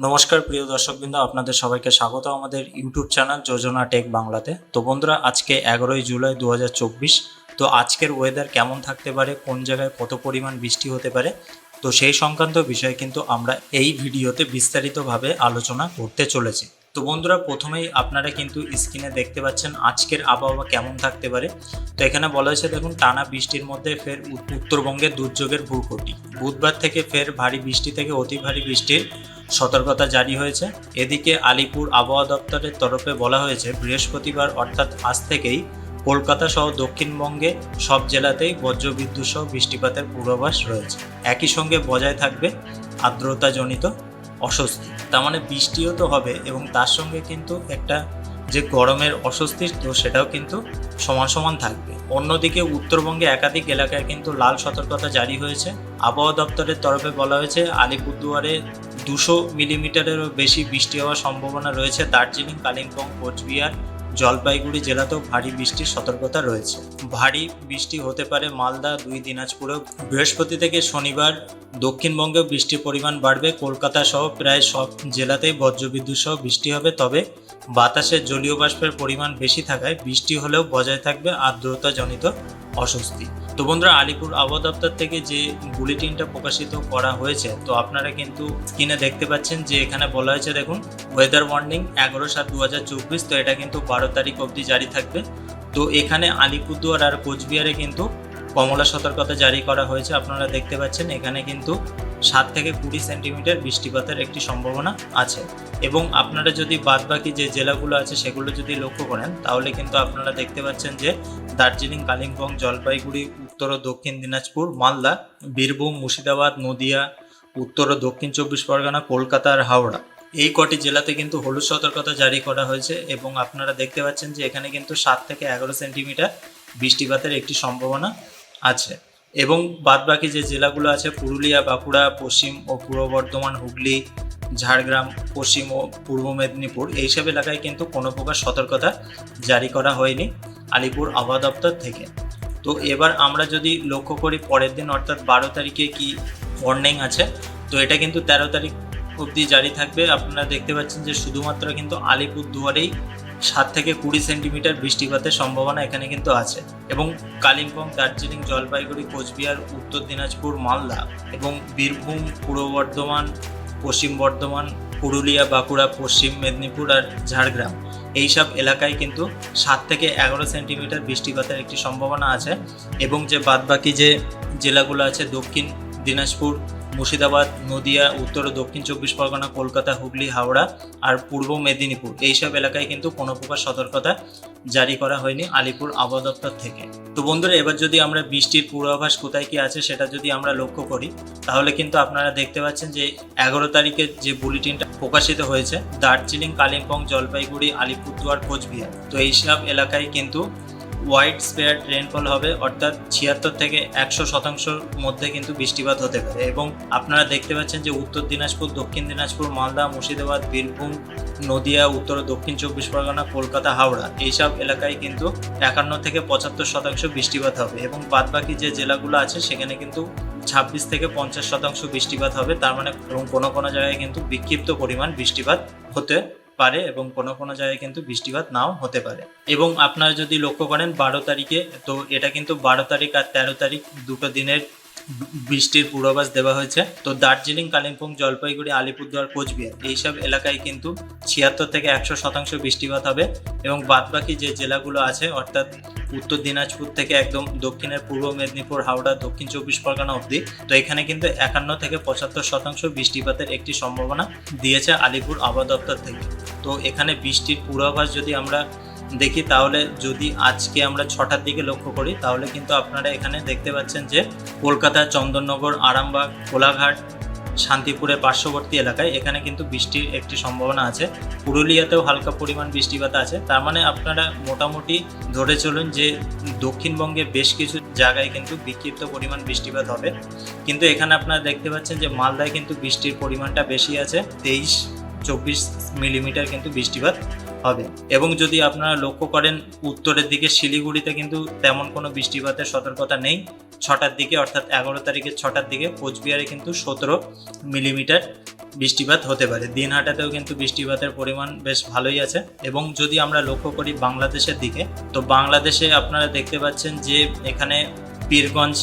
নমস্কার, প্রিয় দর্শকবৃন্দ, আপনাদের সবাইকে স্বাগত আমাদের ইউটিউব চ্যানেল যোজনা টেক বাংলাতে। তো বন্ধুরা, আজকে এগারোই জুলাই দু হাজার চব্বিশ, তো আজকের ওয়েদার কেমন থাকতে পারে, কোন জায়গায় কত পরিমাণ বৃষ্টি হতে পারে, তো সেই সংক্রান্ত বিষয়ে কিন্তু আমরা এই ভিডিওতে বিস্তারিতভাবে আলোচনা করতে চলেছি। তো বন্ধুরা, প্রথমেই আপনারা কিন্তু স্ক্রিনে দেখতে পাচ্ছেন আজকের আবহাওয়া কেমন থাকতে পারে। তো এখানে বলা হয়েছে, দেখুন, টানা বৃষ্টির মধ্যে ফের উত- উত্তরবঙ্গের দুর্যোগের ভূকটি বুধবার থেকে ফের ভারী বৃষ্টি থেকে অতি ভারী বৃষ্টির সতর্কতা জারি হয়েছে। এদিকে আলিপুর আবহাওয়া দপ্তরের তরফে বলা হয়েছে, বৃহস্পতিবার অর্থাৎ আজ থেকেই কলকাতা সহ দক্ষিণবঙ্গে সব জেলাতেই বজ্রবিদ্যুৎ সহ বৃষ্টিপাতের পূর্বাভাস রয়েছে। একই সঙ্গে বজায় থাকবে আর্দ্রতাজনিত অস্বস্তি। তার মানে বৃষ্টিও তো হবে এবং তার সঙ্গে কিন্তু একটা যে গরমের অস্বস্তি, তো সেটাও কিন্তু সমান সমান থাকবে। অন্যদিকে উত্তরবঙ্গে একাধিক এলাকায় কিন্তু লাল সতর্কতা জারি হয়েছে। আবহাওয়া দপ্তরের তরফে বলা হয়েছে, আলিপুরদুয়ারে দুশো মিলিমিটারেরও বেশি বৃষ্টি হওয়ার সম্ভাবনা রয়েছে দার্জিলিং, কালিম্পং, কোচবিহার, জলপাইগুড়ি জেলাতেও ভারী বৃষ্টির সতর্কতা রয়েছে। ভারী বৃষ্টি হতে পারে মালদা, দুই দিনাজপুরেও। বৃহস্পতি থেকে শনিবার দক্ষিণবঙ্গে বৃষ্টির পরিমাণ বাড়বে। কলকাতা সহ প্রায় সব জেলাতেই বজ্রবিদ্যুৎ সহ বৃষ্টি হবে। তবে বাতাসে জলীয় বাষ্পের পরিমাণ বেশি থাকায় বৃষ্টি হলেও বজায় থাকবে আর্দ্রতাজনিত অস্বস্তি। তো বন্ধুরা, আলিপুর আবহাওয়া দপ্তর থেকে যে বুলেটিনটা প্রকাশিত করা হয়েছে, তো আপনারা কিন্তু স্ক্রিনে দেখতে পাচ্ছেন যে এখানে বলা হয়েছে, দেখুন ওয়েদার ওয়ার্নিং এগারো সাত দু তো এটা কিন্তু বারো তারিখ অবধি জারি থাকবে। তো এখানে আলিপুরদুয়ার আর কোচবিহারে কিন্তু কমলা সতর্কতা জারি করা হয়েছে, আপনারা দেখতে পাচ্ছেন। এখানে কিন্তু সাত থেকে কুড়ি সেন্টিমিটার বৃষ্টিপাতের একটি সম্ভাবনা আছে। এবং আপনারা যদি বাদবাকি যে জেলাগুলো আছে সেগুলো যদি লক্ষ্য করেন, তাহলে কিন্তু আপনারা দেখতে পাচ্ছেন যে দার্জিলিং, কালিম্পং, জলপাইগুড়ি, উত্তর ও দক্ষিণ দিনাজপুর, মালদা, বীরভূম, মুর্শিদাবাদ, নদিয়া, উত্তর ও দক্ষিণ চব্বিশ পরগনা, কলকাতা আর হাওড়া। এই কটি জেলাতে কিন্তু হলুদ সতর্কতা জারি করা হয়েছে এবং আপনারা দেখতে পাচ্ছেন যে এখানে কিন্তু সাত থেকে এগারো সেন্টিমিটার বৃষ্টিপাতের একটি সম্ভাবনা আছে। এবং বাদবাকি যে জেলাগুলো আছে, পুরুলিয়া, বাঁকুড়া, পশ্চিম ও পূর্ব বর্ধমান, হুগলি, ঝাড়গ্রাম, পশ্চিম ও পূর্ব মেদিনীপুর এইসব এলাকায় কিন্তু কোনো প্রকার সতর্কতা জারি করা হয়নি আলিপুর আবহাওয়া দপ্তর থেকে। তো এবার আমরা যদি লক্ষ্য করি পরের দিন, অর্থাৎ বারো তারিখে কি ওয়ার্নিং আছে, তো এটা কিন্তু তেরো তারিখ অবধি জারি থাকবে। আপনারা দেখতে পাচ্ছেন যে শুধুমাত্র কিন্তু আলিপুর দুয়ারেই সাত থেকে কুড়ি সেন্টিমিটার বৃষ্টিপাতের সম্ভাবনা এখানে কিন্তু আছে। এবং কালিম্পং, দার্জিলিং, জলপাইগুড়ি, কোচবিহার, উত্তর দিনাজপুর, মালদা এবং বীরভূম, পূর্ব বর্ধমান, পশ্চিম বর্ধমান, পুরুলিয়া, বাঁকুড়া, পশ্চিম মেদিনীপুর আর ঝাড়গ্রাম। এইসব এলাকায় কিন্তু সাত থেকে এগারো সেন্টিমিটার বৃষ্টিপাতের একটি সম্ভাবনা আছে এবং যে বাদবাকি যে জেলাগুলো আছে, দক্ষিণ দিনাজপুর মুর্শিদাবাদ, নদিয়া, উত্তর ও দক্ষিণ চব্বিশ পরগনা, কলকাতা, হুগলি, হাওড়া আর পূর্ব মেদিনীপুর। এইসব এলাকায় কিন্তু কোনো প্রকার সতর্কতা জারি করা হয়নি আলিপুর আবহাওয়া দপ্তর থেকে। তো বন্ধুরা, এবার যদি আমরা বৃষ্টির পূর্বাভাস কোথায় কি আছে সেটা যদি আমরা লক্ষ্য করি, তাহলে কিন্তু আপনারা দেখতে পাচ্ছেন যে এগারো তারিখে যে বুলেটিনটা প্রকাশিত হয়েছে, দার্জিলিং, কালিম্পং, জলপাইগুড়ি, আলিপুরদুয়ার, কোচবিহার। তো এইসব এলাকায় কিন্তু ওয়াইড স্পেয়ার রেনফল হবে, অর্থাৎ ছিয়াত্তর থেকে একশো শতাংশের মধ্যে কিন্তু বৃষ্টিপাত হতে পারে। এবং আপনারা দেখতে পাচ্ছেন যে উত্তর দিনাজপুর, দক্ষিণ দিনাজপুর, মালদা, মুর্শিদাবাদ, বীরভূম, নদিয়া, উত্তর, দক্ষিণ চব্বিশ পরগনা, কলকাতা, হাওড়া এইসব এলাকায় কিন্তু একান্ন থেকে পঁচাত্তর শতাংশ বৃষ্টিপাত হবে। এবং বাদবাকি যে জেলাগুলো আছে, সেখানে কিন্তু ছাব্বিশ থেকে পঞ্চাশ শতাংশ বৃষ্টিপাত হবে। তার মানে কোনো কোনো জায়গায় কিন্তু বিক্ষিপ্ত পরিমাণ বৃষ্টিপাত হতে পারে এবং কোনো কোনো জায়গায় কিন্তু বৃষ্টিপাত নাও হতে পারে। এবং আপনারা যদি লক্ষ্য করেন বারো তারিখে, তো এটা কিন্তু বারো তারিখ আর তেরো তারিখ দুটো দিনের বৃষ্টির পূর্বাভাস দেওয়া হয়েছে। তো দার্জিলিং, কালিম্পং, জলপাইগুড়ি, আলিপুরদুয়ার, কোচবিহার এইসব এলাকায় কিন্তু ছিয়াত্তর থেকে একশো শতাংশ বৃষ্টিপাত হবে এবং বাদবাকি যে জেলাগুলো আছে, অর্থাৎ উত্তর দিনাজপুর থেকে একদম দক্ষিণের পূর্ব মেদিনীপুর, হাওড়া, দক্ষিণ চব্বিশ পরগনা অবধি, তো এখানে কিন্তু একান্ন থেকে পঁচাত্তর শতাংশ বৃষ্টিপাতের একটি সম্ভাবনা দিয়েছে আলিপুর আবহাওয়া দপ্তর থেকে। তো এখানে বৃষ্টির পূর্বাভাস যদি আমরা দেখি তাহলে যদি আজকে আমরা ছটার দিকে লক্ষ্য করি, তাহলে কিন্তু আপনারা এখানে দেখতে পাচ্ছেন যে কলকাতা, চন্দননগর, আরামবাগ, কোলাঘাট শান্তিপুরের পার্শ্ববর্তী এলাকায় এখানে কিন্তু বৃষ্টির একটি সম্ভাবনা আছে। পুরুলিয়াতেও হালকা পরিমাণ বৃষ্টিপাত আছে। তার মানে আপনারা মোটামুটি ধরে চলুন যে দক্ষিণবঙ্গে বেশ কিছু জায়গায় কিন্তু বিক্ষিপ্ত পরিমাণ বৃষ্টিপাত হবে। কিন্তু এখানে আপনারা দেখতে পাচ্ছেন যে মালদায় কিন্তু বৃষ্টির পরিমাণটা বেশি আছে। তেইশ, চব্বিশ মিলিমিটার কিন্তু বৃষ্টিপাত। হবে। এবং যদি আপনারা লক্ষ্য করেন, উত্তরের দিকে শিলিগুড়িতে কিন্তু তেমন কোনো বৃষ্টিপাতের সতর্কতা নেই। ছটার দিকে, অর্থাৎ এগারো তারিখের ছটার দিকে কোচবিহারে কিন্তু সতেরো মিলিমিটার বৃষ্টিপাত হতে পারে। দিনহাটাতেও কিন্তু বৃষ্টিপাতের পরিমাণ বেশ ভালোই আছে। এবং যদি আমরা লক্ষ্য করি বাংলাদেশের দিকে, তো বাংলাদেশে আপনারা দেখতে পাচ্ছেন যে এখানে পীরগঞ্জ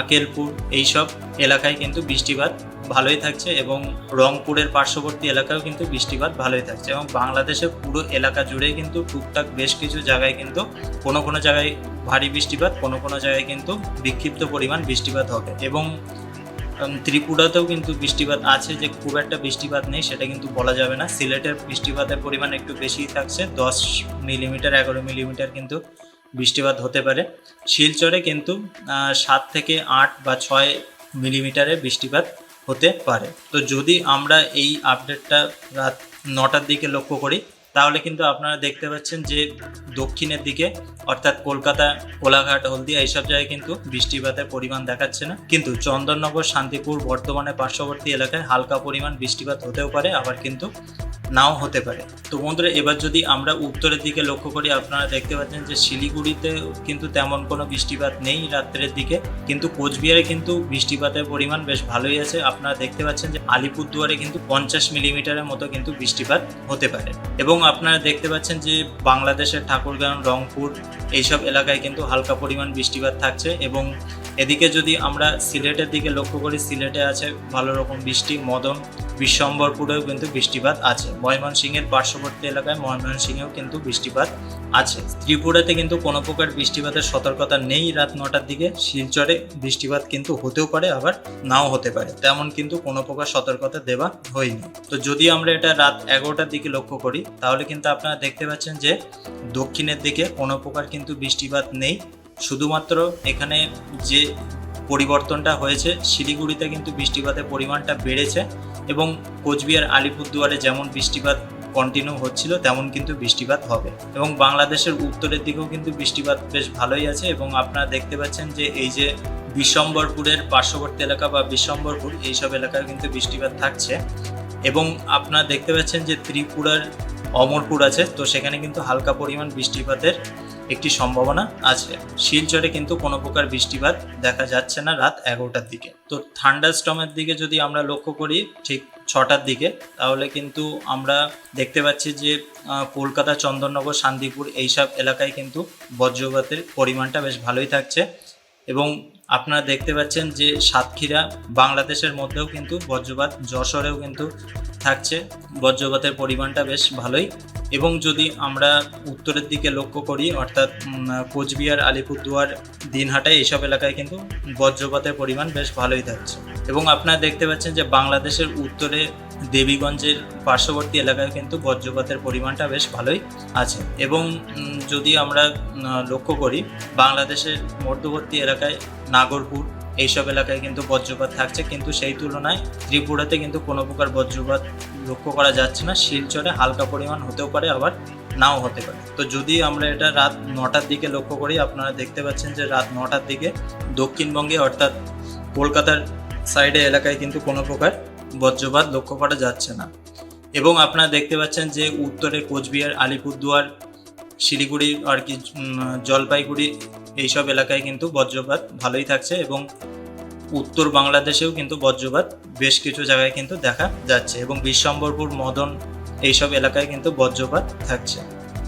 আকেলপুর, এইসব এলাকায় কিন্তু বৃষ্টিপাত ভালোই থাকছে এবং রংপুরের পার্শ্ববর্তী এলাকায়ও কিন্তু বৃষ্টিপাত ভালোই থাকছে এবং বাংলাদেশের পুরো এলাকা জুড়ে কিন্তু টুকটাক বেশ কিছু জায়গায় কিন্তু কোনো কোনো জায়গায় ভারী বৃষ্টিপাত, কোনো কোনো জায়গায় কিন্তু বিক্ষিপ্ত পরিমাণ বৃষ্টিপাত হবে এবং ত্রিপুরাতেও কিন্তু বৃষ্টিপাত আছে যে খুব একটা বৃষ্টিপাত নেই সেটা কিন্তু বলা যাবে না। সিলেটের বৃষ্টিপাতের পরিমাণ একটু বেশি থাকছে, দশ মিলিমিটার, এগারো মিলিমিটার কিন্তু বৃষ্টিপাত হতে পারে। শিলচরে কিন্তু সাত থেকে আট বা ছয় মিলিমিটারে বৃষ্টিপাত হতে পারে। তো যদি আমরা এই আপডেটটা রাত নটার দিকে লক্ষ্য করি, তাহলে কিন্তু আপনারা দেখতে পাচ্ছেন যে দক্ষিণের দিকে, অর্থাৎ কলকাতা, কোলাঘাট, হলদিয়া এইসব জায়গায় কিন্তু বৃষ্টিপাতের পরিমাণ দেখাচ্ছে না। কিন্তু চন্দননগর, শান্তিপুর বর্তমানে পার্শ্ববর্তী এলাকায় হালকা পরিমাণ বৃষ্টিপাত হতেও পারে। আবার কিন্তু নাও হতে পারে। তো বন্ধুরা, এবার যদি আমরা উত্তরের দিকে লক্ষ্য করি, আপনারা দেখতে পাচ্ছেন যে শিলিগুড়িতে কিন্তু তেমন কোনো বৃষ্টিপাত নেই রাত্রের দিকে, কিন্তু কোচবিহারে কিন্তু বৃষ্টিপাতের পরিমাণ বেশ ভালোই আছে। আপনারা দেখতে পাচ্ছেন যে আলিপুরদুয়ারে কিন্তু পঞ্চাশ মিলিমিটারের মতো কিন্তু বৃষ্টিপাত হতে পারে। এবং আপনারা দেখতে পাচ্ছেন যে বাংলাদেশের ঠাকুরগাঁও, রংপুর এইসব এলাকায় কিন্তু হালকা পরিমাণ বৃষ্টিপাত থাকছে। এবং এদিকে যদি আমরা সিলেটের দিকে লক্ষ্য করি, সিলেটে আছে ভালো রকম বৃষ্টি, মদন বিশ্বম্বরপুরেও কিন্তু বৃষ্টিপাত আছে। ময়মনসিংহের পার্শ্ববর্তী এলাকায় ময়মনসিংহেও কিন্তু বৃষ্টিপাত আছে। ত্রিপুরাতে কিন্তু কোনো প্রকার বৃষ্টিপাতের সতর্কতা নেই রাত নটার দিকে। শিলচরে বৃষ্টিপাত কিন্তু হতেও পারে, আবার নাও হতে পারে। তেমন কিন্তু কোনো প্রকার সতর্কতা দেওয়া হয়নি। তো যদি আমরা এটা রাত এগারোটার দিকে লক্ষ্য করি, তাহলে কিন্তু আপনারা দেখতে পাচ্ছেন যে দক্ষিণের দিকে কোনো প্রকার কিন্তু বৃষ্টিপাত নেই। শুধুমাত্র এখানে যে পরিবর্তনটা হয়েছে। শিলিগুড়িতে কিন্তু বৃষ্টিপাতের পরিমাণটা বেড়েছে এবং কোচবিহার, আলিপুরদুয়ারে যেমন বৃষ্টিপাত কন্টিনিউ হচ্ছিল, তেমন কিন্তু বৃষ্টিপাত হবে। এবং বাংলাদেশের উত্তরের দিকেও কিন্তু বৃষ্টিপাত বেশ ভালোই আছে এবং আপনারা দেখতে পাচ্ছেন যে এই যে বিশ্বম্বরপুরের পার্শ্ববর্তী এলাকা বা বিশ্বম্বরপুর এইসব এলাকায় কিন্তু বৃষ্টিপাত থাকছে। এবং আপনারা দেখতে পাচ্ছেন যে ত্রিপুরার অমরপুর আছে, তো সেখানে কিন্তু হালকা পরিমাণ বৃষ্টিপাতের একটি সম্ভাবনা আছে। শিলচরে কিন্তু কোনো প্রকার বৃষ্টিপাত দেখা যাচ্ছে না রাত এগারোটার দিকে। তো থান্ডার স্টমের দিকে যদি আমরা লক্ষ্য করি ঠিক ছটার দিকে, তাহলে কিন্তু আমরা দেখতে পাচ্ছি যে কলকাতা, চন্দননগর, শান্তিপুর এইসব এলাকায় কিন্তু বজ্রপাতের পরিমাণটা বেশ ভালোই থাকছে। এবং আপনারা দেখতে পাচ্ছেন যে সাতক্ষীরা বাংলাদেশের মধ্যেও কিন্তু বজ্রপাত, যশোরেও কিন্তু থাকছে, বজ্রপাতের পরিমাণটা বেশ ভালোই। এবং যদি আমরা উত্তরের দিকে লক্ষ্য করি, অর্থাৎ কোচবিহার, আলিপুরদুয়ার, দিনহাটা, এইসব এলাকায় কিন্তু বজ্রপাতের পরিমাণ বেশ ভালোই থাকছে। এবং আপনারা দেখতে পাচ্ছেন যে বাংলাদেশের উত্তরে দেবীগঞ্জের পার্শ্ববর্তী এলাকায় কিন্তু বজ্রপাতের পরিমাণটা বেশ ভালোই আছে। এবং যদি আমরা লক্ষ্য করি, বাংলাদেশের মধ্যবর্তী এলাকায় নাগরপুর এইসব এলাকায় কিন্তু বজ্রপাত থাকছে, কিন্তু সেই তুলনায় ত্রিপুরাতে কিন্তু কোনো প্রকার বজ্রপাত লক্ষ্য করা যাচ্ছে না। শিলচরে হালকা পরিমাণ হতেও পারে, আবার নাও হতে পারে। তো যদি আমরা এটা রাত নটার দিকে লক্ষ্য করি, আপনারা দেখতে পাচ্ছেন যে রাত নটার দিকে দক্ষিণবঙ্গে অর্থাৎ কলকাতার সাইডে এলাকায় কিন্তু কোনো প্রকার বজ্রপাত লক্ষ্য করা যাচ্ছে না। এবং আপনারা দেখতে পাচ্ছেন যে উত্তরে কোচবিহার, আলিপুরদুয়ার, শিলিগুড়ি আর কি জলপাইগুড়ি এইসব এলাকায় কিন্তু বজ্রপাত ভালোই থাকছে এবং উত্তর বাংলাদেশেও কিন্তু বজ্রপাত বেশ কিছু জায়গায় কিন্তু দেখা যাচ্ছে এবং বিশ্বম্বরপুর, মদন এইসব এলাকায় কিন্তু বজ্রপাত থাকছে।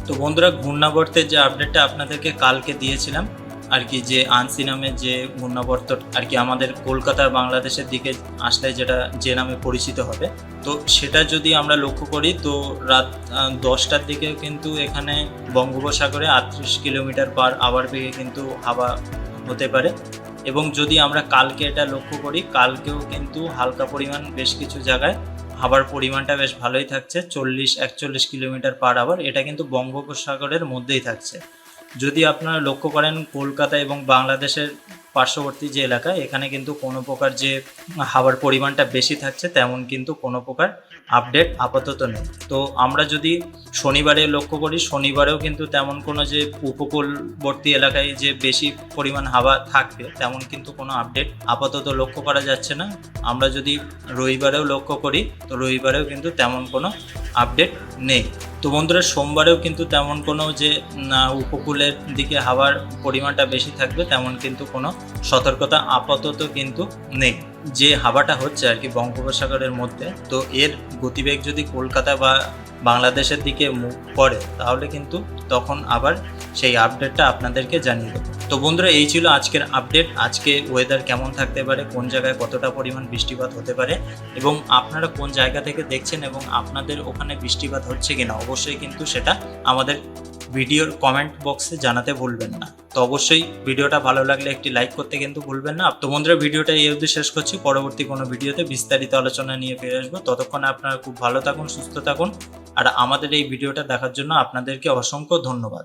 তো বন্ধুরা, ঘূর্ণাবর্তের যে আপডেটটা আপনাদেরকে কালকে দিয়েছিলাম আর কি যে আনসি নামে যে ঘূর্ণাবর্ত আর কি আমাদের কলকাতা বাংলাদেশের দিকে আসলে যেটা যে নামে পরিচিত হবে। তো সেটা যদি আমরা লক্ষ্য করি, তো রাত দশটার দিকে কিন্তু এখানে বঙ্গোপসাগরে আটত্রিশ কিলোমিটার পার আওয়ার বেগে কিন্তু হাওয়া হতে পারে। এবং যদি আমরা কালকে এটা লক্ষ্য করি, কালকেও কিন্তু হালকা পরিমাণ বেশ কিছু জায়গায় হাওয়ার পরিমাণটা বেশ ভালোই থাকছে, চল্লিশ, একচল্লিশ কিলোমিটার পার আওয়ার এটা কিন্তু বঙ্গোপসাগরের মধ্যেই থাকছে। যদি আপনারা লক্ষ্য করেন, কলকাতা এবং বাংলাদেশের পার্শ্ববর্তী যে এলাকা এখানে কিন্তু কোনো প্রকার যে হাওয়ার পরিমাণটা বেশি থাকছে, তেমন কিন্তু কোনো প্রকার আপডেট আপাতত নেই। তো আমরা যদি শনিবারে লক্ষ্য করি, শনিবারেও কিন্তু তেমন কোনো যে উপকূলবর্তী এলাকায় যে বেশি পরিমাণ হাওয়া থাকবে, তেমন কিন্তু কোনো আপডেট আপাতত লক্ষ্য করা যাচ্ছে না। আমরা যদি রবিবারেও লক্ষ্য করি, তো রবিবারেও কিন্তু তেমন কোনো আপডেট নেই। তো বন্ধুরা, সোমবারেও কিন্তু তেমন কোনো যে উপকূলের দিকে হাওয়ার পরিমাণটা বেশি থাকবে, তেমন কিন্তু কোনো সতর্কতা আপাতত কিন্তু নেই। যে হাওয়াটা হচ্ছে আর কি বঙ্গোপসাগরের মধ্যে, তো এর গতিবেগ যদি কলকাতা বা বাংলাদেশের দিকে মুখ করে, তাহলে কিন্তু তখন আবার সেই আপডেটটা আপনাদেরকে জানিয়ে দেবো। তো বন্ধুরা, এই ছিল আজকের আপডেট আজকে ওয়েদার কেমন থাকতে পারে, কোন জায়গায় কতটা পরিমাণ বৃষ্টিপাত হতে পারে, এবং আপনারা কোন জায়গা থেকে দেখছেন এবং আপনাদের ওখানে বৃষ্টিপাত হচ্ছে কিনা, অবশ্যই কিন্তু সেটা আমাদের ভিডিওর কমেন্ট বক্সে জানাতে ভুলবেন না। তো অবশ্যই ভিডিওটা ভালো লাগলে একটি লাইক করতে কিন্তু ভুলবেন না। তো বন্ধুরা, ভিডিওটা এই অবধি শেষ করছি। পরবর্তী কোনো ভিডিওতে বিস্তারিত আলোচনা নিয়ে ফিরে আসব। ততক্ষণে আপনারা খুব ভালো থাকুন, সুস্থ থাকুন। আর আমাদের এই ভিডিওটা দেখার জন্য আপনাদেরকে অসংখ্য ধন্যবাদ।